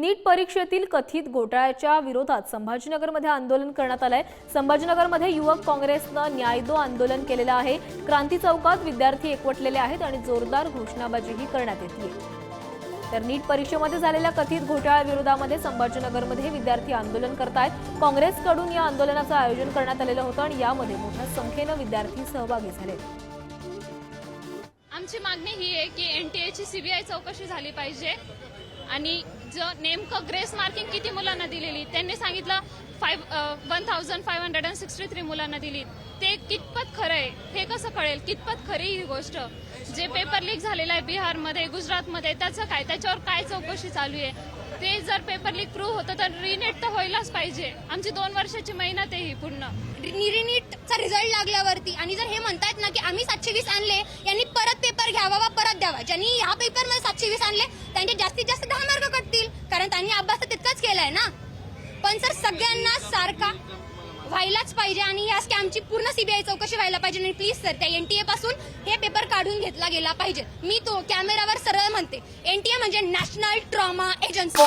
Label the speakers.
Speaker 1: नीट परीक्षेतील कथित घोटाळ्याच्या विरोधात संभाजीनगरमध्ये आंदोलन करण्यात आलंय. संभाजीनगरमध्ये युवक काँग्रेसनं न्यायदो आंदोलन केलेलं आहे. क्रांती चौकात विद्यार्थी एकवटलेले आहेत आणि जोरदार घोषणाबाजीही करण्यात येते तर नीट परीक्षेमध्ये झालेल्या कथित घोटाळ्याविरोधामध्ये संभाजीनगरमध्ये विद्यार्थी आंदोलन करतायत. काँग्रेसकडून या आंदोलनाचं आयोजन करण्यात आलेलं होतं आणि यामध्ये मोठ्या संख्येनं विद्यार्थी सहभागी झाले
Speaker 2: आमची मागणी ही आहे की एन टी एची सीबीआय चौकशी झाली पाहिजे. आणि जो नेमकं ग्रेस मार्किंग किती मुलांना दिलेली त्यांनी सांगितलं five one thousand five hundred and sixty three मुलांना दिली. ते कितपत खरं आहे हे कसं कळेल? कितपत खरी ही गोष्ट? जे पेपर लीक झालेलं आहे बिहारमध्ये गुजरातमध्ये त्याचं काय? त्याच्यावर काय चौकशी चालू आहे? ते जर पेपर लीक प्रूव्ह होतं तर रिनेट तर व्हायलाच पाहिजे. आमची दोन वर्षाची मेहनत आहे ही पूर्ण.
Speaker 3: निरीनीटचा रिझल्ट लागल्यावरती आणि जर हे म्हणतात ना की आम्ही सातशे वीस आणले यांनी परत पेपर घ्यावा वा परत द्यावा. ज्यांनी ह्या पेपरमध्ये सातशे वीस आणले त्यांचे जास्तीत जास्त दहा मार्क कटतील कारण त्यांनी अभ्यास तर तितकाच केलाय ना. पण सर सगळ्यांना सारखा व्हायलाच पाहिजे आणि या स्कॅमची पूर्ण सीबीआय चौकशी व्हायला पाहिजे. आणि प्लीज सर त्या एनटीए पासून हे काढून घेतला गेला पाहिजे. मी तो कॅमेरावर सरळ म्हणते. एनटीए म्हणजे नॅशनल ट्रॉमा एजन्सी.